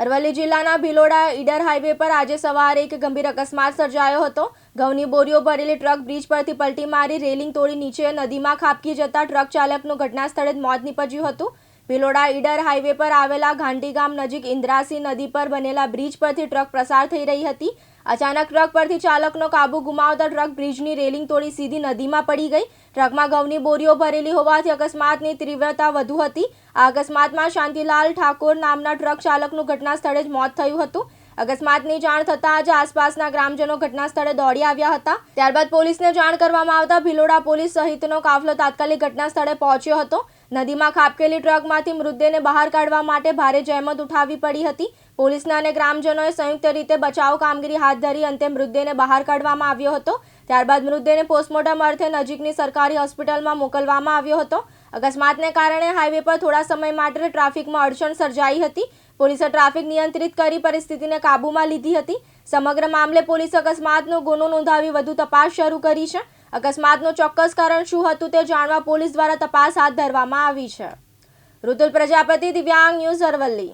અરવલ્લી જિલ્લાના ભિલોડા ઈડર હાઈવે પર આજે સવારે એક ગંભીર અકસ્માત સર્જાયો હતો. ઘઉંની બોરીઓ ભરેલી ટ્રક બ્રિજ પરથી પલટી મારી રેલિંગ તોડી નીચે નદીમાં ખાબકી જતા ટ્રક ચાલકનું ઘટના સ્થળે જ મોત નીપજ્યું હતું. ભિલોડા ઈડર હાઈવે પર આવેલા ઘાંટી ગામ નજીક ઇન્દ્રાસી નદી પર બનેલા બ્રિજ પરથી ટ્રક પસાર થઈ રહી હતી. અચાનક ટ્રક પરથી ચાલકનો કાબુ ગુમાવતા ટ્રક બ્રિજની રેલિંગ તોડી સીધી નદીમાં પડી ગઈ. ટ્રકમાં ઘઉંની બોરીઓ ભરેલી હોવાથી અકસ્માતની તીવ્રતા વધુ હતી. આ અકસ્માતમાં શાંતિલાલ ઠાકોર નામના ટ્રક ચાલકનું ઘટના સ્થળે જ મોત થયું હતું. અકસ્માતની જાણ થતાં જ આસપાસના ગ્રામજનો ઘટના સ્થળે દોડી આવ્યા હતા. ત્યારબાદ પોલીસને જાણ કરવામાં આવતા ભિલોડા પોલીસ સહિતનો કાફલો તાત્કાલિક ઘટના સ્થળે પહોંચ્યો હતો. નદીમાં ખાબકેલી ટ્રકમાંથી મૃતદેહને બહાર કાઢવા માટે ભારે જહેમત ઉઠાવવી પડી હતી. પોલીસના અને ગ્રામજનોએ સંયુક્ત રીતે બચાવ કામગીરી હાથ ધરી અંતે મૃતદેહને બહાર કાઢવામાં આવ્યો હતો. ત્યારબાદ મૃતદેહને પોસ્ટમોર્ટમ અર્થે નજીકની સરકારી હોસ્પિટલમાં મોકલવામાં આવ્યો હતો. અકસ્માતને કારણે હાઈવે પર થોડા સમય માટે ટ્રાફિકમાં અડચણ સર્જાઈ હતી. પોલીસે ટ્રાફિક નિયંત્રિત કરી પરિસ્થિતિને કાબૂમાં લીધી હતી. સમગ્ર મામલે પોલીસે અકસ્માતનો ગુનો નોંધાવી વધુ તપાસ શરૂ કરી છે. અકસ્માતનું ચોક્કસ કારણ શું હતું તે જાણવા પોલીસ દ્વારા તપાસ હાથ ધરવામાં આવી છે. ઋતુલ પ્રજાપતિ, દિવ્યાંગ ન્યૂઝ અરવલ્લી.